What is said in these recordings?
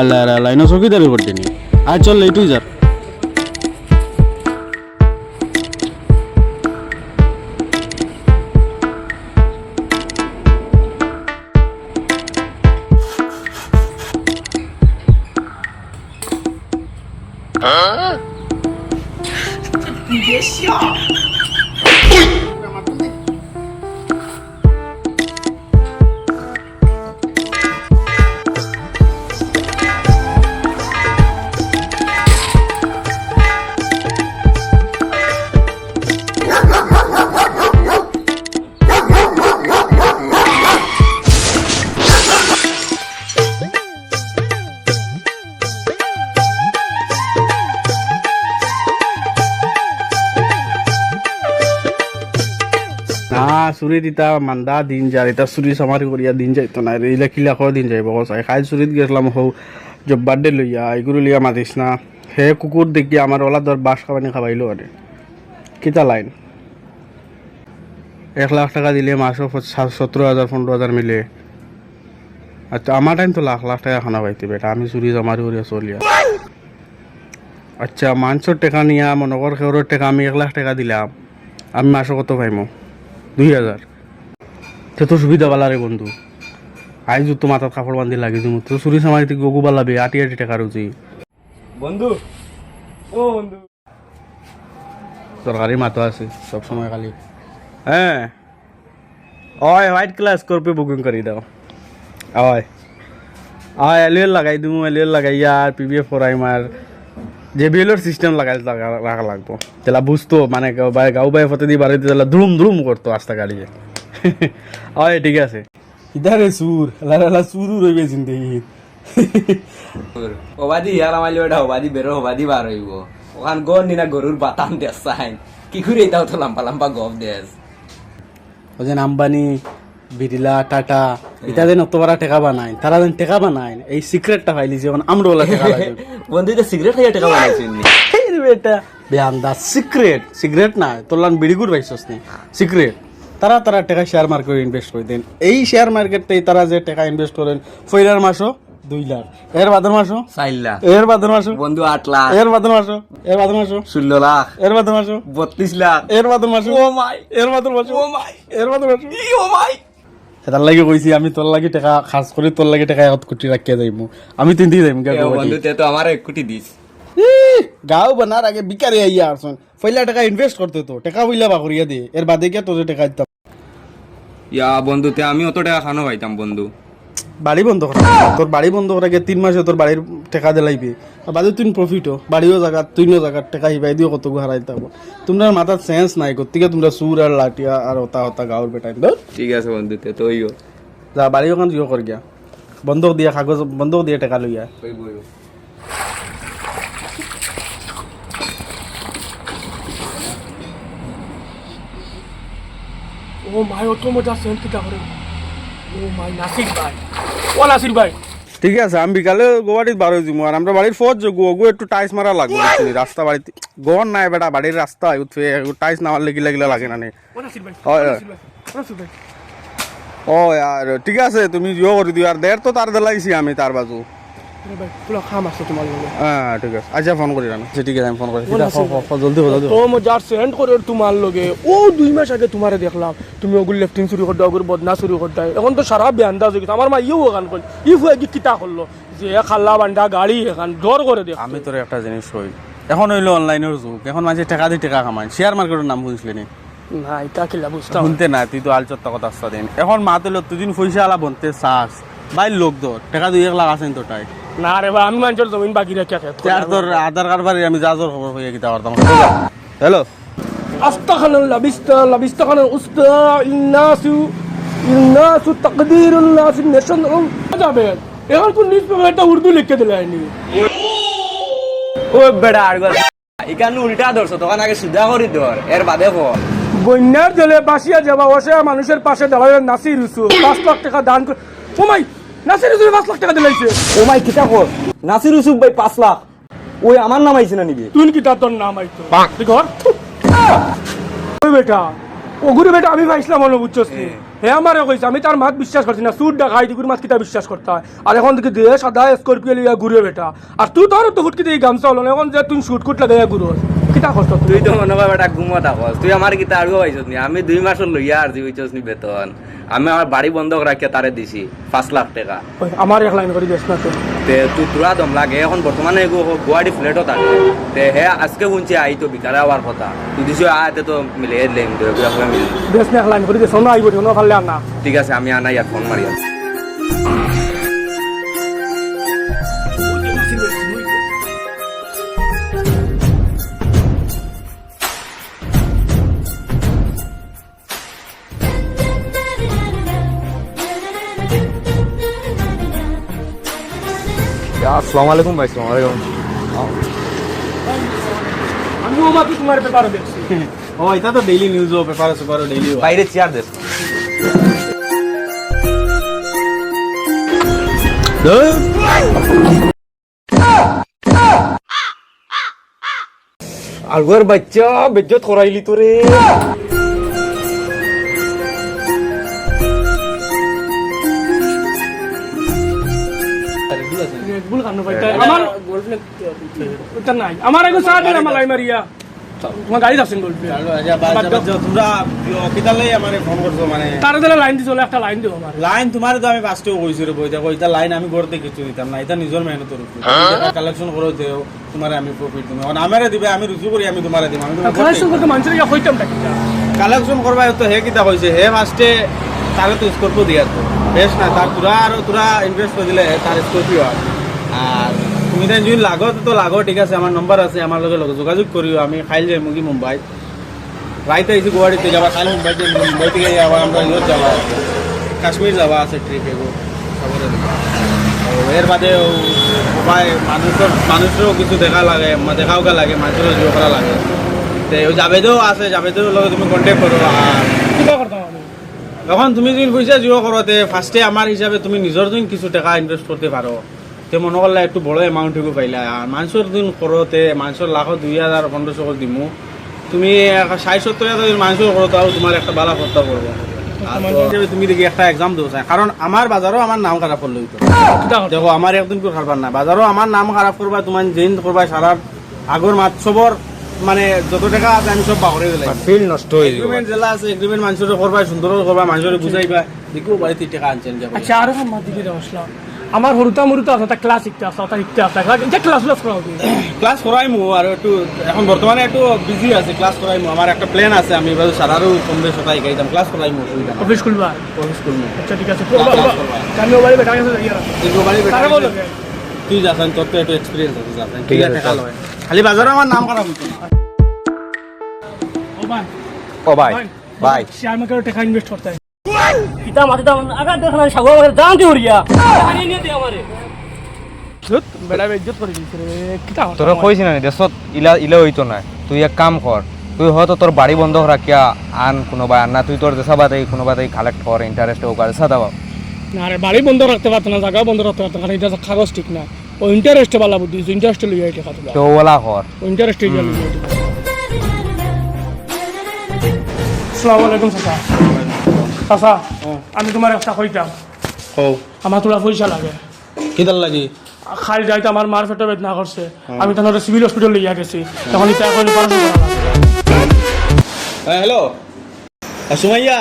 আল্লাহ আল্লাহ ইনো চকিদারি করতে নি। আয় চল এইটুই যার। না চুরি দিতা মান্দা দিন যার এটা চুরি চামারি করিয়া দিন যাইতো না এইলা কিলা কয় দিন যাইব কসাই খাই চুরিত গেছিলাম, হৌ জব্বার দে লইয়া এগুলো লিয়া মাতিস না। হে কুকুর দেখি আমার ওলা ধর বাস খাবানি খাবাইলো আরে কিতা লাইন? এক লাখ টাকা দিলে মাসও সতেরো হাজার পনেরো হাজার মিলে। আচ্ছা আমার টাইম তো লাখ লাখ টাকা খানা পাইতে বেটা, আমি চুরি চামারি করিয়া চলিয়া আচ্ছা মাংসর টাকা নিয়া মনে কর খেউরের টাকা আমি এক লাখ টাকা দিলাম। আমি মাসে কত পাইমো? দুই হাজার। সে তো সুবিধা পালা রে বন্ধু। আইজ তো মাথার কাপড় বান্ধি লাগি তুমি তো চুরি সামারিতে গগু পালাবে আটি আটি টাকা রুচি বন্ধু ও বন্ধু। সরকারি মাথা আছে সব সময় খালি। হ্যাঁ ওই হোয়াইট ক্লাস করপে বুকিং করে দাও। ওই ওই এলুএল লাগাই দিমু এলুএল লাগাইয়া আর পিবিএফ করাই যে বিএলওর সিস্টেম লাগাই লাগা- রাখা লাগবো। তেলা বুঝতো মানে গাঁও বাই গাঁও বাই ফতে দিয়ে বাড়িতে তেলা দ্রুম দ্রুম করতো রাস্তা গাড়িয়ে। ওই ঠিক আছে। ইদারে সুর লালা সুরু রইবে জিন্দগি। ওবাদি ইয়ার আমালি ওটা ওবাদি বেরো ওবাদি বার হইব। ওখান গর নিনা গরুর বাতাম দেশ সাইন কি করে এটাও তো লাম্পা লাম্পা গপ দেশ যে আম্বানি বিড়লা টাটা। এটা যেন অত বড় টেকা বানায় তারা যেন টেকা বানায় এই সিক্রেটটা পাইলি যেমন আমরা ওলা টেকা বন্ধু এটা খাইয়া টাকা বানাইছেন বেটা। বেয়ান্দা সিক্রেট। সিগারেট না তোলান বিড়িগুড় পাইছস নি। সিক্রেট। তারা তারা টাকা শেয়ার মার্কেটে ইনভেস্ট করে দেন। এই শেয়ার মার্কেটটাই তারা যে টাকা ইনভেস্ট করেন ফইলার মাসও দুই লাখ। এর বাদর মাসও? চাইলা এর বাদর মাসও? বন্ধু আট লাখ। এর বাদর মাসও? এর বাদর মাসও? ষোলো লাখ। এর বাদর মাসও? বত্রিশ লাখ। এর বাদর মাসও? ও মাই। এর বাদর মাসও? ও মাই। এর বাদর মাসও? ও মাই। এটার লাগি কইছি আমি তোর লাগি টাকা খাস করে তোর লাগি টাকা এক কোটি রাখিয়া যাইমু। আমি তিন দিয়ে যাইম বন্ধু তে তো আমার এক কোটি দিস গাঁও বানার আগে বিকারে আইয়া আসুন পয়লা টাকা ইনভেস্ট করতে তো টাকা পয়লা বা করিয়া দে। এর বাদে কে তোর টাকা দিতাম? ইয়া বন্ধু তে আমি অত টাকা খানো পাইতাম বন্ধু। বাড়ি বন্ধ করা। তোর বাড়ি বন্ধ করা আগে তিন মাসে তোর বাড়ির টাকা দিলাইবি আর বাদে তুই প্রফিটও বাড়িও জায়গা তুইও জায়গার টাকা হিবাই দিও কত হারাই থাকব তোমরা মাথার সেন্স নাই গতিকে তোমরা সুর আর লাঠিয়া আর ওতা ওতা গাঁর বেটাই। দো ঠিক আছে বন্ধু তে তো যা বাড়ি ওখান ইয়ে কর গিয়া। বন্ধক দিয়া কাগজ বন্ধক দিয়ে টাকা লইয়া ও মাই অত মজা সেন্ট কিটা করে। ও মাই নাসির ভাই। ও নাসির ভাই। ঠিক আছে আমি বিকালে গোয়াটিত বার যাব আর আমরা বাড়ির ফোর্স যাব গো একটু টাইস মারা লাগবে রাস্তা বাড়িতে। গোয়ার নাই বেটা বাড়ির রাস্তা উঠে টাইস না মারলে গিলা গিলা লাগে না ও আর ঠিক আছে তুমি জিও করে দিও আর দেড় তো তার দেলাইছি আমি তার বাজু। ঠিক আছে। আচ্ছা ফোন করি আচ্ছা, ঠিক আছে আমি ফোন করি ও নাসির ভাই। জলদি হো জলদি তো মজার সেন্ট করে তোমার লগে। ও দুই মাস আগে তোমারে দেখলাম। তুমি ওগুলো লেফটিং শুরু করতে ওগুলো বদনা শুরু করতে। এখন তো সারা বেয়ান্দা হয়ে গেছে। আমার মা ইয়েও ওখান করল ই ফুয়ে কি কিতা করল? যে খাল্লা বান্ডা গাড়ি এখান ডর করে দেখ আমি তোর একটা জিনিস এখন হইল অনলাইনের যুগ। এখন মাঝে টাকা দিয়ে টাকা কামাই শেয়ার মার্কেটের নাম বুঝলি নি? না এটা কিলা বুঝতাম শুনতে না তুই তো আলচত্তা কথা আসতে দিন এখন মা তুই দিন পয়সা আলা বনতে চাস বাইর লোক তোর টাকা দুই এক লাখ আছেন তো টাই। না রে ভাই আমি মানুষের জমিন বাকি রেখে খেত। আর তোর আধার কার্ড বাড়ি আমি যা জোর খবর হয়ে গিয়ে পারতাম হ্যালো? আস্তাখানাল্লাহ বিস্তাল্লাহ বিস্তাখানাল উস্তা ইন্নাসু ইন্নাসু তাকদিরুন নাস নেশন যাবে। এখন কোন নিউজ পেপারটা উর্দু লিখে দিলাইনি ও বেড়া আর গল এখানে উল্টা ধরছো তখন আগে সুদা করি ধর এর বাদে কর বন্যার জলে বাসিয়া যাবা অসহায় মানুষের পাশে দাঁড়ায় নাসির ইউসুফ পাঁচ লাখ টাকা দান করে মাই নাসির ইউসুফ পাঁচ লাখ টাকা দিলাইছে ও কিতা কর? নাসির ইউসুফ ভাই পাঁচ লাখ। ওই আমার নাম আইছে না নিবি? তুই কি তার তোর নাম আইতো? তুই ঘর? ওই বেটা ওগুরি বেটা আমি ভাইছিলাম মনে বুঝছস হে আমারে কইছে আমি তার মাত বিশ্বাস করছি না সুট ডাকাই দিগুর মাত কিতা বিশ্বাস করতে? হয় আর এখন থেকে দিয়ে সাদা স্করপিও লিয়া ঘুরে বেটা। আর তুই তোর তো ফুটকি দিয়ে গামছা হলো এখন যে তুই শুট কুট লাগাইয়া ঘুরো কিতা কষ্ট তুই তো মনে কর বেটা ঘুমো থাকস। তুই আমার কিতা আরও পাইছস নি আমি দুই মাসের লইয়া আর হইছস নি বেতন। আমি আমার বাড়ি বন্ধক রাখিয়া তারে দিছি পাঁচ লাখ টাকা। আমার এক লাইন করে দিস না তো তুই তোরা দম লাগে এখন বর্তমানে এগো গুয়াহাটি ফ্লেটও থাকে তে হে আজকে শুনছি আই তো বিকারে আবার কথা। তুই দিছ আতে তো মিলে দিলাম তো এগুলা মিলে। বেশ না এক লাইন করে দিস না আইব না ঠিক আছে আমি আনা আর ফোন মারি আসসালামু আলাইকুম ভাই আসসালামু আলাইকুম। আমিও মাত্র তোমার পেপারে দেখছি। ও এটা তো ডেইলি নিউজ ও পেপার সুপার ডেইলি বাইরে চেয়ার দেশ। আলগুয়ার বাচ্চা বেজ্জত করাইলি তো কান্ন পাইতা আমার ওটা নাই। আমার এগো চা আমার লাই মারিয়া। তোমার গাড়ি যাচ্ছেন গল্পে তোমরা কিতালে আমারে ফোন করছ মানে। তারা দিলে লাইন দিছিল একটা লাইন দিও আমার। লাইন তোমার তো আমি ফার্স্টেও কইছি রে বইতা কইতা লাইন আমি করতে কিছু দিতাম না এটা নিজের মেহনতের উপর। কালেকশন করে দেও তোমারে আমি প্রফিট দিম। এখন আমারে দিবে আমি রুজু করি আমি তোমারে দিম আমি কালেকশন করতে মানুষের ইয়া হইতাম না কালেকশন করবা তো হে কিতা কইছে হে ফার্স্টে তারে তো স্কর্পিও দিয়া তো বেশ না তার তোরা আর তোরা ইনভেস্ট করে দিলে তার স্কর্পিও আর তুমি তাই যদি লাগো তো লাগো ঠিক আছে আমার নম্বর আছে আমার লগে লগে যোগাযোগ করিও আমি খাইল যাই মুগি মুম্বাই রাইতে আইসি গুয়াহাটিতে যাবা কাল মুম্বাই মুম্বাই থেকে যাবা আমরা ইয়ত যাবা কাশ্মীর যাবা আছে ট্রিপ এগো এর বাদে উপায় মানুষের মানুষেরও কিছু দেখা লাগে মা- দেখাও গা লাগে মানুষেরও জিও করা লাগে। তে জাবেদও আছে জাবেদের লগে তুমি কন্টেক্ট করো আর এখন তুমি যদি পয়সা জিও করতে ফার্স্টে আমার হিসাবে তুমি নিজের দিন কিছু টাকা ইনভেস্ট করতে পারো তে মনে করলে একটু বড় এমাউন্ট হইব পাইলা। আর মানুষের দিন করতে মানুষের লাখো দুই হাজার পনেরোশো করে দিমু। তুমি ষাট সত্তর হাজার যদি মানুষের করো তাও তোমার একটা বালা খরচা করব হিসেবে তুমি দেখি একটা এক্সাম চাই। কারণ আমার বাজারও আমার নাম খারাপ করলে হইতো দেখো আমার একদিন কেউ খারাপ না বাজারও আমার নাম খারাপ করবা তোমার যেদিন করবা সারা আগর মাত সবর মানে যত টাকা আছে আমি সব বাহরে গেলে। ফিল নষ্ট হয়ে যাবে। এগ্রিমেন্ট জেলা আছে এগ্রিমেন্ট মানুষের করবা সুন্দর করবা মানুষের বুঝাইবা দেখো বাড়িতে টাকা আনছেন যাব। আচ্ছা আরও মাত দিকে আসলাম আমার হরুতা মরুতা আছে তা ক্লাস শিখতে আসা তা শিখতে আসা যে ক্লাস ক্লাস করা হবে ক্লাস করাইমু আর একটু এখন বর্তমানে একটু বিজি আছে ক্লাস করাইমু আমার একটা প্ল্যান আছে আমি এবার সারারও কম বেশ ওটাই গাইতাম ক্লাস করাইমু অসুবিধা নাই। অফিস খুলবা? অফিস করব আচ্ছা ঠিক আছে বাড়ি বেটা তারা তুই তো একটু এক্সপিরিয়েন্স আছে যাচ্ছেন ঠিক আছে, আছে খালি বাজারে আমার নাম খারাপ হইতো ও ভাই ও ভাই ভাই শেয়ার মার্কেটে টাকা ইনভেস্ট করতে হয় কিতা মাতি দাম আগার দেখনা সাগর আমাকে দাম দি উড়িয়া। আনি নিয়ে দে আমারে। তোরা কইছি না দেশত ইলা ইলা হইতো না। তুই এক কাম কর তুই হয়তো তোর বাড়ি বন্ধ রাখিয়া আন কোনোবা আন না তুই তোর দেশাবাদে কোনোবাতে কালেক্ট কর ইন্টারেস্ট হোক আর সাদা না রে বাড়ি বন্ধ রাখতে পারতো না জায়গা বন্ধ রাখতে পারতো না এটা কাগজ ঠিক না। ও ইন্টারেস্টে বালা বুদ্ধি ইন্টারেস্টে লইয়া টাকা তোলা তো ওলা কর। ইন্টারেস্টে গিয়ে লইয়া আসসালামু আলাইকুম চাচা। চাচা আমি তোমার একটা কইতাম। হও আমার তোরা পয়সা লাগে। কিদার লাগি? খালি যাইতে আমার মার পেটে বেদনা করছে। আমি তখন সিভিল হসপিটাল লইয়া গেছি। তখন পড়াশোনা করা লাগে। হ্যাঁ হ্যালো? সুমাইয়া?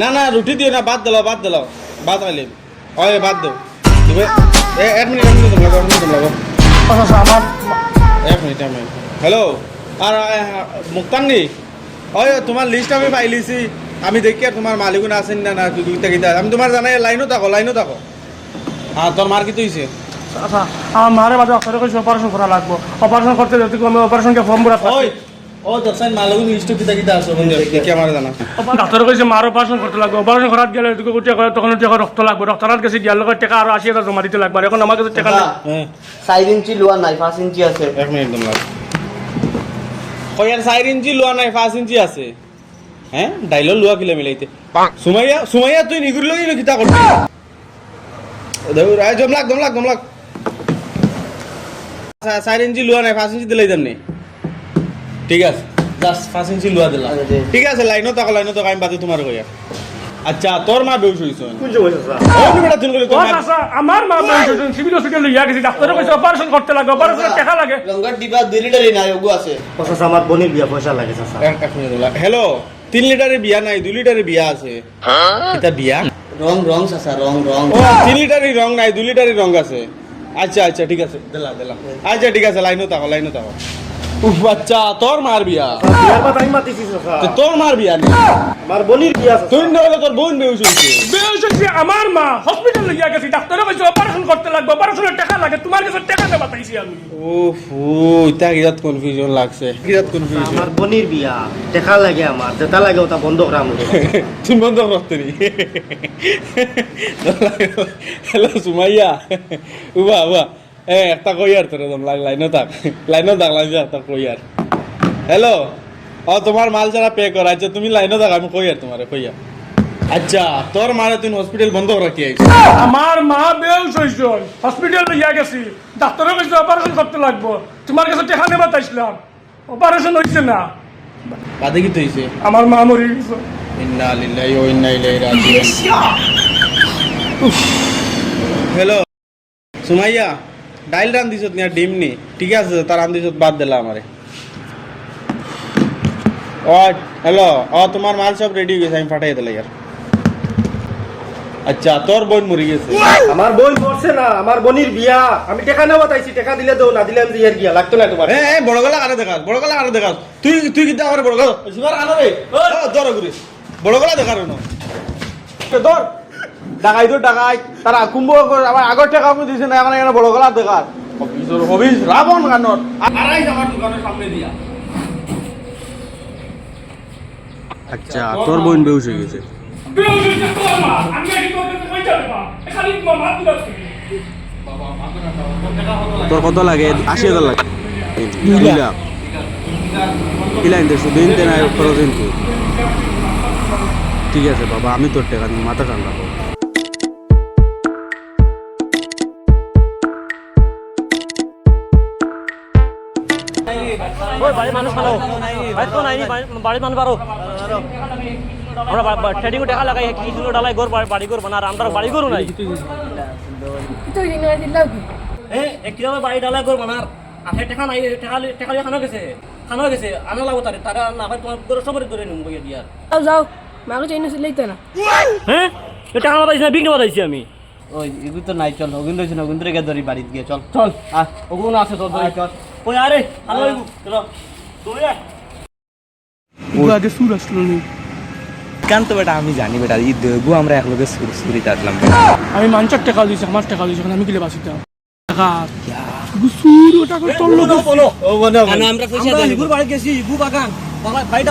না না রুটি দিও না বাদ দিলাও বাদ দিলাও। বাদ আইলে হয় বাদ এ এক মিনিট এক মিনিট তোমরা এক মিনিট চাচা আমার এক মিনিট এক মিনিট। হ্যালো? আর মুক্তান্নি হয় তোমার লিস্ট আমি পাই লিছি আমি দেখি আর তোমার মালিকুন আছেন না না দুইটা কিতা আমি তোমার জানাই লাইনও থাকো লাইনও থাকো। হ্যাঁ তোর মার কি হয়েছে আচ্ছা আমার মারে বাদে অপারেশন কইছে অপারেশন করা লাগবো। অপারেশন করতে যেতে আমি অপারেশনকে ফর্ম ভরা ওই ও মালিকুন লিস্ট কিতা কিতা আছে দেখি আমার জানা? ডাক্তার কইছে মার অপারেশন করতে লাগবে। অপারেশন করাত গেলে করে তখন টাকা রক্ত লাগবে। রক্তরাত গেছে দিয়ার লগত টাকা আরও আশি হাজার জমা দিতে লাগবে। এখন আমার কাছে টাকা নেই। হ্যাঁ। ইঞ্চি লোয়া নাই পাঁচ ইঞ্চি আছে। এক মিনিট তোমরা কয়ার চার ইঞ্চি লোৱা নাই পাঁচ ইঞ্চি আছে। হে? ডাইলৰ লোৱা কিলে মিলাইতে। সুমাইয়া সুমাইয়া তুই নিগুৰি লৈ কিতা কৰবি দেউৰা জমলাক জমলাক জমলাক চা- চাৰি ইঞ্চি লোৱা নাই পাঁচ ইঞ্চি দিলাই যাম ঠিক আছে জাষ্ট পাঁচ ইঞ্চি লোৱা দিলা। আচ্ছা, ঠিক আছে লাইনত থাকো লাইনত থাকো আমি বাদে তোমাৰ কয়া আচ্ছা তোর মা বেউস মা চাচা আমার মা বলছেন সিভিল হসপিটাল লইয়া গেছি ডাক্তারে কইছে অপারেশন করতে লাগে অপারেশনের টাকা লাগে। গঙ্গার ডিবা দুই লিটারই নাই ওগু আছে। চাচা আমার বোনের বিয়া পয়সা লাগে চাচা। হ্যালো তিন লিটারের বিয়া নাই দুই লিটারের বিয়া আছে। এটা বিয়া? রং রং চাচা রং রং। তিন লিটারই রং নাই দুই লিটারই রং আছে। আচ্ছা আচ্ছা ঠিক আছে। দেলা দেলা। আচ্ছা ঠিক আছে লাইনও থাকো লাইনও থাকো উফ আচ্ছা তোর মার বিয়া। বিয়ার কথা আমি মাতিছি তো তোর মার বিয়া নেই। আমার বোনের বিয়া তুই নহলে তোর বোন বেউস হইছে বেউস হইছে আমার মা হসপিটাল লইয়া গেছি। ডাক্তারে কইছে অপারেশন করতে লাগবে অপারেশনের টাকা লাগে। তোমার কাছে টাকা দেবা পাইছি আমি? উফ ইতা কিরাত কনফিউজন লাগছে। কিরাত কনফিউজন আমার বোনের বিয়া দেখা লাগে আমার যেটা লাগে ওটা বন্ধ করা আমি। তুমি বন্ধ করতে নি। হ্যালো সুমাইয়া। উবা উবা। এ একটা কইয়ার তোর একদম লাগ লাইনও থাক লাইনও থাক লাইনও একটা কইয়ার হ্যালো ও তোমার মাল ছাড়া পে করা আচ্ছা তুমি লাইনও থাক আমি কইয়ার তোমারে কইয়া আচ্ছা তোর মারে তুমি হসপিটাল বন্ধ রাখি আমার মা বেউস হইছন হসপিটাল লইয়া গেছি ডাক্তারে কইছে অপারেশন করতে লাগবে তোমার কাছে টাকা নেবা চাইছিলাম অপারেশন হইছে না বাদে কি তৈছে আমার মা মরে গেছে ইন্না লিল্লাহি ওয়া ইন্না ইলাইহি রাজিউন হ্যালো সুমাইয়া ডাইল রান দিছত নিয়া ডিম নি। ঠিক আছে তার রান দিছত বাদ দিলা আমারে ও হ্যালো ও তোমার মাল সব রেডি হয়ে গেছে আমি পাঠাই দিলাই ইয়ার আচ্ছা তোর বোন মরে গেছে। আমার বোন মরছে না আমার বোনের বিয়া। আমি টাকা নেওয়া তাইছি টাকা দিলে দেও না দিলে আমি ইয়ার গিয়া লাগতো না তোমার এ বড় গলা আরে দেখাস বড় গলা আরে দেখাস তুই তুই কিতা আমার বড় গলা সিমার আনো রে ধর ঘুরে বড় গলা দেখার না ধর ডাকাই তো ডাকাই তারা কুম্ভ আমার আগর টাকা আমি দিছে না এখন এখানে বড় গলা দেখার অফিসর অফিস রাবণ গানর আড়াই আমার দোকানের সামনে দিয়া। আচ্ছা তোর বোন বেউস হয়ে গেছে। তোর মা। আমি কি তোর কাছে পয়সা দেবা। খালি তোমার মা তুই আছে তোর কত লাগে আশি হাজার লাগে। দুই লাখ কি লাইন দেড়শো দিন দেন আর খরচ কিন্তু ঠিক আছে বাবা আমি তোর টাকা মাথা ঠান্ডা করো। ওই বাড়ির মানুষ ভালো। বাড়ির তো নাই বাড়ির মানুষ পারো আমরা ট্রেডিং দেখা লাগাই কি ডালাই ঘর বাড়ি ঘর বানার আমরা বাড়ি ঘর নাই। তুই দিন দিলাম একটি আমার বাড়ি ডালাই ঘর বানার? আঠে টাকা নাই টাকা টাকা খানো গেছে খানো গেছে আনা লাগবো তারে তারা না হয় তোমার ঘর সবারই ধরে নিম বইয়া দিয়ার যাও যাও মাকে চাই না লইতে না। হ্যাঁ এ টাকা বাতাইছি না বিঘ্ন বাতাইছি আমি। ওই এগুলো তো নাই চল রয়েছে না ওগুলো ধরি বাড়িতে গিয়ে চল। চল। ওগুলো আছে তোর চল। ওই আরে হ্যালো চলো তুই আয়। আগে সুর আসলো নি। কেন বেটা? আমি জানি বেটা ঈদ দেবো আমরা একলগে সুরিতে আসলাম। আমি মানুষের টাকা দিয়েছি আমার টাকা দিয়েছি আমি কিলে বাঁচিতাম টাকা। সুর ও টাকা চলল ও মনে আর না, আমরা পয়সা দেই ইগুর বাড়ি গেছি ইগু বাগান। বাগান- ভাই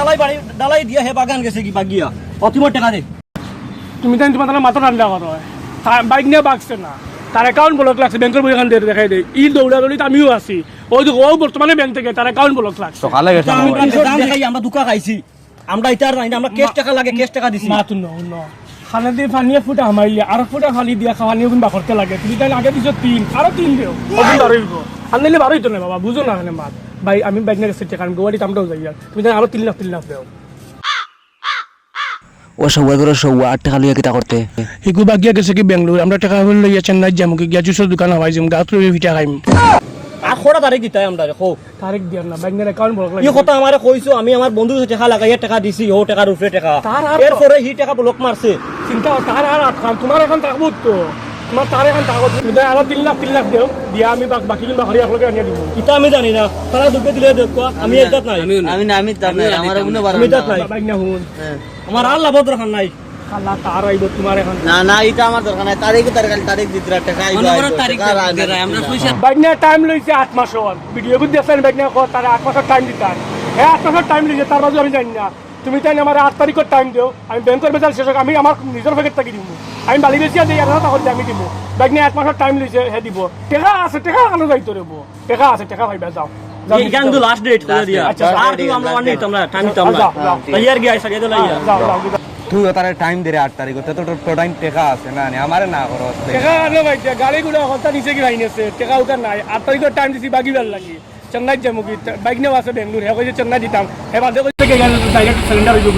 ডালাই দিয়া হে বাগান গেছে কি বাগিয়া। অতিমর টাকা দে। তুমি তাই তোমার তাহলে মাথা ঠান্ডা করো। বাইক নিয়ে বাগছে না। তার অ্যাকাউন্ট ব্লক লাগছে ব্যাংকের বই এখান থেকে দেখাই দেয় ই দৌড়া দৌড়িতে আমিও আছি। ওই যে ও বর্তমানে ব্যাংক থেকে তার অ্যাকাউন্ট ব্লক লাগছে। সকালে আমি দেখাই আমরা দুকা খাইছি। আমরা ইটার নাই আমরা কেশ টাকা লাগে কেশ টাকা দিছি। মা তুন ন খানা দিয়ে ফানিয়ে ফুটা আমাইলে আর ফুটা ফানি দিয়া খাওয়ানিও কিন্তু বাকরতে লাগে। তুমি তাই আগে দিছো তিন আরও তিন দিও। আনলে বারোই তো না বাবা বুঝো না মানে মাত ভাই আমি বাইক নিয়ে গেছি কারণ গোয়াটি আমরাও যাই তুমি তাই আরও তিন লাখ তিন লাখ দেও। ও সবাই করে সবাই আট টাকা লইয়া কিতা করতে হিগু বাগিয়া গেছে কি বেঙ্গলোর আমরা টাকা লইয়া চেন্নাই যাম কি গিয়া জুসের দোকান হওয়াই যাম গাছ লইয়া ভিটা খাইম আর খোড়া তারিখ দিতাই আমরা দেখো তারিখ দিয়ার না ব্যাংকের অ্যাকাউন্ট ব্লক ই কথা আমারে কইছো আমি আমার বন্ধুর সাথে টাকা লাগাইয়া টাকা দিছি ও টাকার উপরে টাকা এরপরে হি টাকা ব্লক মারছে চিন্তা কর, তার আর তোমার এখন থাকব তো তোমার তার এখন তাই আরও তিন লাখ তিন লাখ দেও দিয়া আমি বাক- বাকি কিন্তু হরিয়া আপনাকে আনিয়ে দিব। ইটা আমি জানি না। তারা দুপে দিলে দেখো আমি এটাত নাই। আমি না আমি তার নাই। আমার ওগুলো বাড়ানো আমি এটাত নাই। বাইক না হুন আমার আর লাভ দরকার নাই। খালা তার আইব তোমার এখন। না না এটা আমার দরকার নাই। তারিখ তারিখ তারিখ দিতে টাকা আইবো আমরা পয়সা বাইক টাইম দেখছেন বাইক নিয়ে কত তারা আট মাসের টাইম হ্যাঁ লিখে তার বাজু আমি জানি না। তুমি তাই আমার আট তারিখের টাইম দেও। আমি ব্যাংকের বেচার শেষ হোক, আমি আমার নিজের প্যাকেট থাকি দিব আমি বালি বেশি আছে আর তখন আমি দিব বাইক নিয়ে আট মাসের টাইম লইছে হে দিব। টেকা আছে টেকা কেন যাইতো রেব টেকা আছে টেকা ভাইবা যাও যাও, এই গান তো লাস্ট ডেট করে দিয়া। আচ্ছা, আর তুই আমরা ওয়ান ডেট আমরা টাইম দিতাম না। ইয়ার গিয়া ইয়া তুই তারে টাইম দে রে আট তারিখ। তো তোর টাইম টেকা আছে না নি আমারে না করো টেকা আনো ভাই গাড়ি গুলো হত্যা নিচে কি ভাই নেছে টেকা নাই। আট তারিখের টাইম দিছি বাকি বেল লাগি। চেন্নাই যাব কি বাইক নিয়েও আছে বেঙ্গলোর হে কইছে চেন্নাই দিতাম হে বাদে কইছে সিলিন্ডার হয়ে যাব